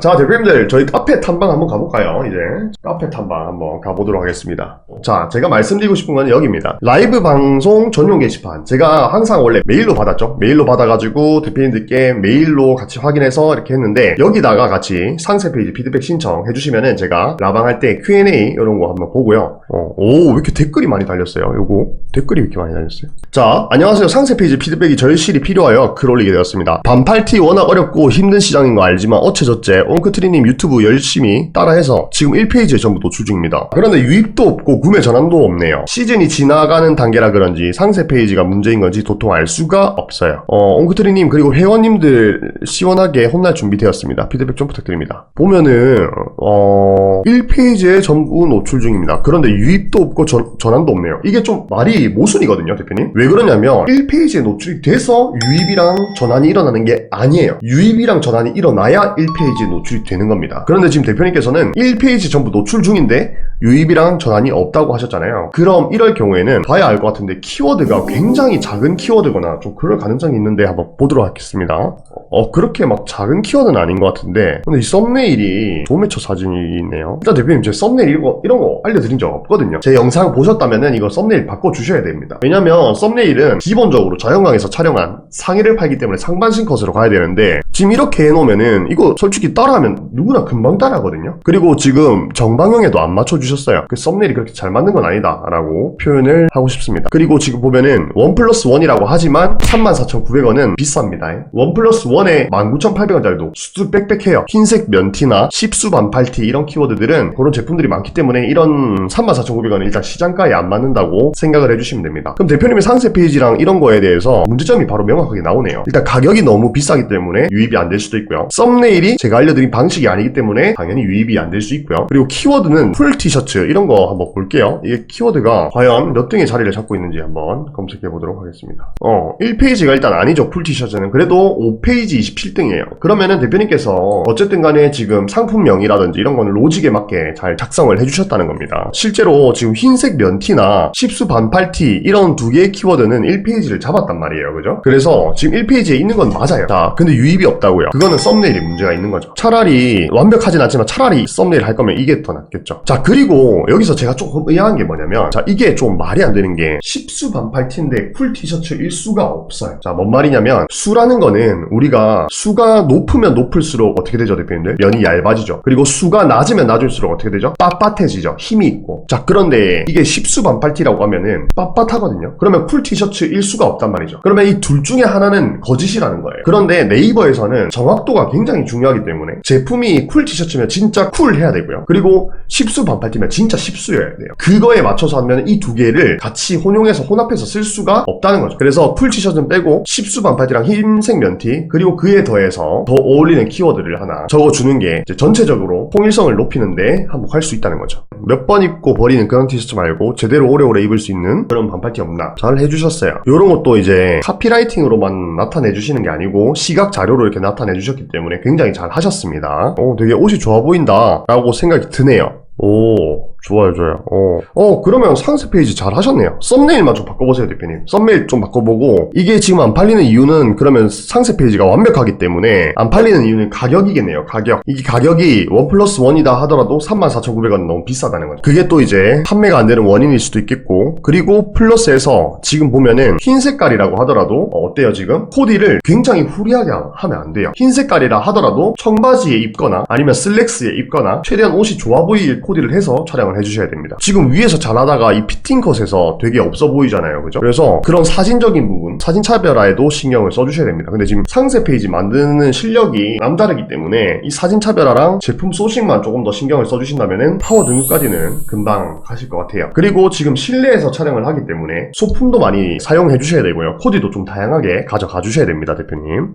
자, 대표님들, 저희 카페 탐방 한번 가볼까요? 이제 카페 탐방 한번 가보도록 하겠습니다. 자, 제가 말씀드리고 싶은 건 여기입니다. 라이브 방송 전용 게시판. 제가 항상 원래 메일로 받았죠? 메일로 받아가지고 대표님들께 메일로 같이 확인해서 이렇게 했는데 여기다가 같이 상세 페이지 피드백 신청 해주시면은 제가 라방할 때 Q&A 이런 거 한번 보고요. 어, 오, 왜 이렇게 댓글이 많이 달렸어요? 요거 댓글이 왜 이렇게 많이 달렸어요? 자, 안녕하세요. 상세 페이지 피드백이 절실히 필요하여 글 올리게 되었습니다. 반팔티 워낙 어렵고 힘든 시장인 거 알지만 어째저째 옹크트리님 유튜브 열심히 따라해서 지금 1페이지에 전부 노출 중입니다. 그런데 유입도 없고 구매 전환도 없네요. 시즌이 지나가는 단계라 그런지 상세 페이지가 문제인 건지 도통 알 수가 없어요. 어, 옹크트리님 그리고 회원님들 시원하게 혼날 준비되었습니다. 피드백 좀 부탁드립니다. 보면은 어, 1페이지에 전부 노출 중입니다. 그런데 유입도 없고 전, 전환도 없네요. 이게 좀 말이 모순이거든요, 대표님. 왜 그러냐면 1페이지에 노출이 돼서 유입이랑 전환이 일어나는 게 아니에요. 유입이랑 전환이 일어나야 1페이지에 노출 이 되는 겁니다. 그런데 지금 대표님께서는 1페이지 전부 노출 중인데 유입이랑 전환이 없다고 하셨잖아요. 그럼 이럴 경우에는 봐야 알 것 같은데 키워드가 굉장히 작은 키워드거나 좀 그럴 가능성이 있는데 한번 보도록 하겠습니다. 어 그렇게 막 작은 키워드는 아닌 것 같은데 근데 이 썸네일이 도매처 사진이 있네요. 일단 대표님 제 썸네일 이거 이런 거 알려드린 적 없거든요. 제 영상 보셨다면은 이거 썸네일 바꿔 주셔야 됩니다. 왜냐면 썸네일은 기본적으로 자연광에서 촬영한 상의를 팔기 때문에 상반신 컷으로 가야 되는데 지금 이렇게 해놓으면은 이거 솔직히 따라하면 누구나 금방 따라하거든요. 그리고 지금 정방향에도 안 맞춰주셨어요. 그 썸네일이 그렇게 잘 맞는 건 아니다 라고 표현을 하고 싶습니다. 그리고 지금 보면은 원 플러스 원이라고 하지만 34,900원은 비쌉니다. 원 플러스 원에 19,800원짜리도 수두 빽빽해요. 흰색 면티나 십수 반팔티 이런 키워드들은 그런 제품들이 많기 때문에 이런 34,900원은 일단 시장가에 안 맞는다고 생각을 해주시면 됩니다. 그럼 대표님의 상세 페이지랑 이런 거에 대해서 문제점이 바로 명확하게 나오네요. 일단 가격이 너무 비싸기 때문에 유입이 안 될 수도 있고요. 썸네일이 제가 알려드린 방식이 아니기 때문에 당연히 유입이 안 될 수 있고요. 그리고 키워드는 풀 티셔츠 이런 거 한번 볼게요. 이게 키워드가 과연 몇 등의 자리를 잡고 있는지 한번 검색해 보도록 하겠습니다. 어, 1페이지가 일단 아니죠. 풀 티셔츠는. 그래도 5페이지 27등이에요. 그러면은 대표님께서 어쨌든 간에 지금 상품명이라든지 이런 거는 로직에 맞게 잘 작성을 해주셨다는 겁니다. 실제로 지금 흰색 면티나 십수 반팔티 이런 두 개의 키워드는 1페이지를 잡았단 말이에요. 그죠? 그래서 지금 1페이지에 있는 건 맞아요. 자, 근데 유입이 없다고요. 그거는 썸네일이 문제가 있는 거죠. 차라리 완벽하진 않지만 차라리 썸네일 할 거면 이게 더 낫겠죠. 자, 그리고 여기서 제가 조금 의아한 게 뭐냐면 자, 이게 좀 말이 안 되는 게 십수 반팔티인데 쿨 티셔츠 일 수가 없어요. 자, 뭔 말이냐면 수라는 거는 우리가 수가 높으면 높을수록 어떻게 되죠, 대표님들? 면이 얇아지죠. 그리고 수가 낮으면 낮을수록 어떻게 되죠? 빳빳해지죠. 힘이 있고. 자, 그런데 이게 십수 반팔티라고 하면은 빳빳하거든요. 그러면 쿨 티셔츠일 수가 없단 말이죠. 그러면 이 둘 중에 하나는 거짓이라는 거예요. 그런데 네이버에서는 정확도가 굉장히 중요하기 때문에 제품이 쿨 티셔츠면 진짜 쿨해야 되고요. 그리고 십수 반팔티면 진짜 십수여야 돼요. 그거에 맞춰서 하면 이 두 개를 같이 혼용해서 혼합해서 쓸 수가 없다는 거죠. 그래서 풀 티셔츠는 빼고 십수 반팔티랑 흰색 면티 그리고 그에 더해서 더 어울리는 키워드를 하나 적어주는 게 전체적으로 통일성을 높이는데 한몫할 수 있다는 거죠. 몇 번 입고 버리는 그런 티셔츠 말고 제대로 오래오래 입을 수 있는 그런 반팔티 없나 잘 해주셨어요. 이런 것도 이제 카피라이팅으로만 나타내 주시는 게 아니고 시각 자료로 이렇게 나타내 주셨기 때문에 굉장히 잘 하셨습니다. 오, 되게 옷이 좋아 보인다 라고 생각이 드네요. 오, 좋아요, 좋아요. 어, 어, 그러면 상세 페이지 잘 하셨네요. 썸네일만 좀 바꿔보세요, 대표님. 썸네일 좀 바꿔보고, 이게 지금 안 팔리는 이유는 그러면 상세 페이지가 완벽하기 때문에 안 팔리는 이유는 가격이겠네요, 가격. 이게 가격이 원 플러스 원이다 하더라도 34,900원 너무 비싸다는 거죠. 그게 또 이제 판매가 안 되는 원인일 수도 있겠고, 그리고 플러스에서 지금 보면은 흰 색깔이라고 하더라도, 어, 어때요, 지금? 코디를 굉장히 후리하게 하면 안 돼요. 흰 색깔이라 하더라도 청바지에 입거나 아니면 슬랙스에 입거나 최대한 옷이 좋아 보일 코디를 해서 촬영 을 해주셔야 됩니다. 지금 위에서 잘하다가 이 피팅 컷에서 되게 없어 보이잖아요. 그죠? 그래서 그런 사진적인 부분, 사진 차별화에도 신경을 써주셔야 됩니다. 근데 지금 상세 페이지 만드는 실력이 남다르기 때문에 이 사진 차별화랑 제품 소싱만 조금 더 신경을 써주신다면은 파워 등급까지는 금방 가실 것 같아요. 그리고 지금 실내에서 촬영을 하기 때문에 소품도 많이 사용해 주셔야 되고요. 코디도 좀 다양하게 가져가 주셔야 됩니다, 대표님.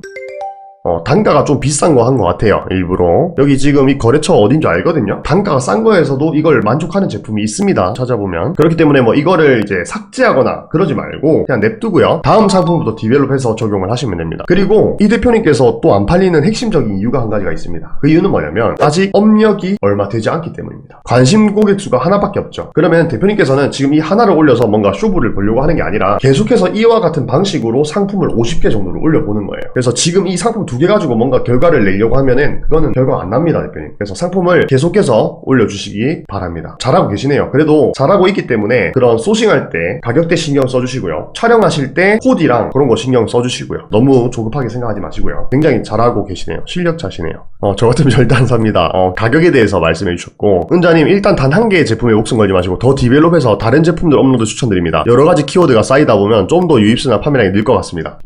어, 단가가 좀 비싼 거 한 것 같아요, 일부러. 여기 지금 이 거래처 어딘 줄 알거든요? 단가가 싼 거에서도 이걸 만족하는 제품이 있습니다, 찾아보면. 그렇기 때문에 뭐 이거를 이제 삭제하거나 그러지 말고 그냥 냅두고요. 다음 상품부터 디벨롭해서 적용을 하시면 됩니다. 그리고 이 대표님께서 또 안 팔리는 핵심적인 이유가 한 가지가 있습니다. 그 이유는 뭐냐면 아직 업력이 얼마 되지 않기 때문입니다. 관심 고객 수가 하나밖에 없죠. 그러면 대표님께서는 지금 이 하나를 올려서 뭔가 쇼부를 보려고 하는 게 아니라 계속해서 이와 같은 방식으로 상품을 50개 정도를 올려보는 거예요. 그래서 지금 이 상품 두두 개 가지고 뭔가 결과를 내려고 하면은 그거는 결과가 안 납니다, 대표님. 그래서 상품을 계속해서 올려주시기 바랍니다. 잘하고 계시네요. 그래도 잘하고 있기 때문에 그런 소싱할 때 가격대 신경 써주시고요. 촬영하실 때 코디랑 그런 거 신경 써주시고요. 너무 조급하게 생각하지 마시고요. 굉장히 잘하고 계시네요. 실력자시네요. 어, 저 같으면 절대 안 삽니다. 어, 가격에 대해서 말씀해 주셨고 은자님 일단 단 한 개의 제품에 목숨 걸지 마시고 더 디벨롭해서 다른 제품들 업로드 추천드립니다. 여러 가지 키워드가 쌓이다 보면 좀 더 유입수나 판매량이 늘 것 같습니다.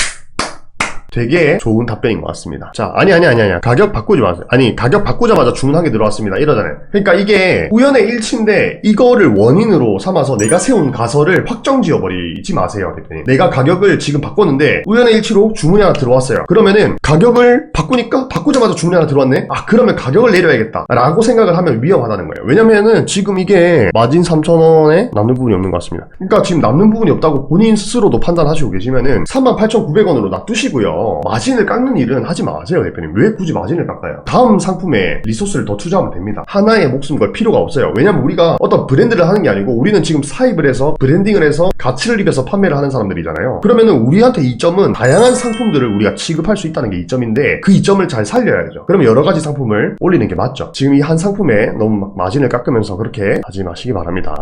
되게 좋은 답변인 것 같습니다. 자, 아니, 아니, 아니, 아니. 가격 바꾸지 마세요. 아니, 가격 바꾸자마자 주문한 게 들어왔습니다. 이러잖아요. 그러니까 이게 우연의 일치인데, 이거를 원인으로 삼아서 내가 세운 가설을 확정 지어버리지 마세요, 대표님. 내가 가격을 지금 바꿨는데, 우연의 일치로 주문이 하나 들어왔어요. 그러면은, 가격을 바꾸니까, 바꾸자마자 주문이 하나 들어왔네? 아, 그러면 가격을 내려야겠다. 라고 생각을 하면 위험하다는 거예요. 왜냐면은, 지금 이게 마진 3,000원에 남는 부분이 없는 것 같습니다. 그러니까 지금 남는 부분이 없다고 본인 스스로도 판단하시고 계시면은, 38,900원으로 놔두시고요. 마진을 깎는 일은 하지 마세요, 대표님. 왜 굳이 마진을 깎아요? 다음 상품에 리소스를 더 투자하면 됩니다. 하나의 목숨 걸 필요가 없어요. 왜냐면 우리가 어떤 브랜드를 하는 게 아니고 우리는 지금 사입을 해서 브랜딩을 해서 가치를 입혀서 판매를 하는 사람들이잖아요. 그러면은 우리한테 이점은 다양한 상품들을 우리가 취급할 수 있다는 게 이점인데 그 이점을 잘 살려야죠. 그러면 여러 가지 상품을 올리는 게 맞죠. 지금 이 한 상품에 너무 막 마진을 깎으면서 그렇게 하지 마시기 바랍니다.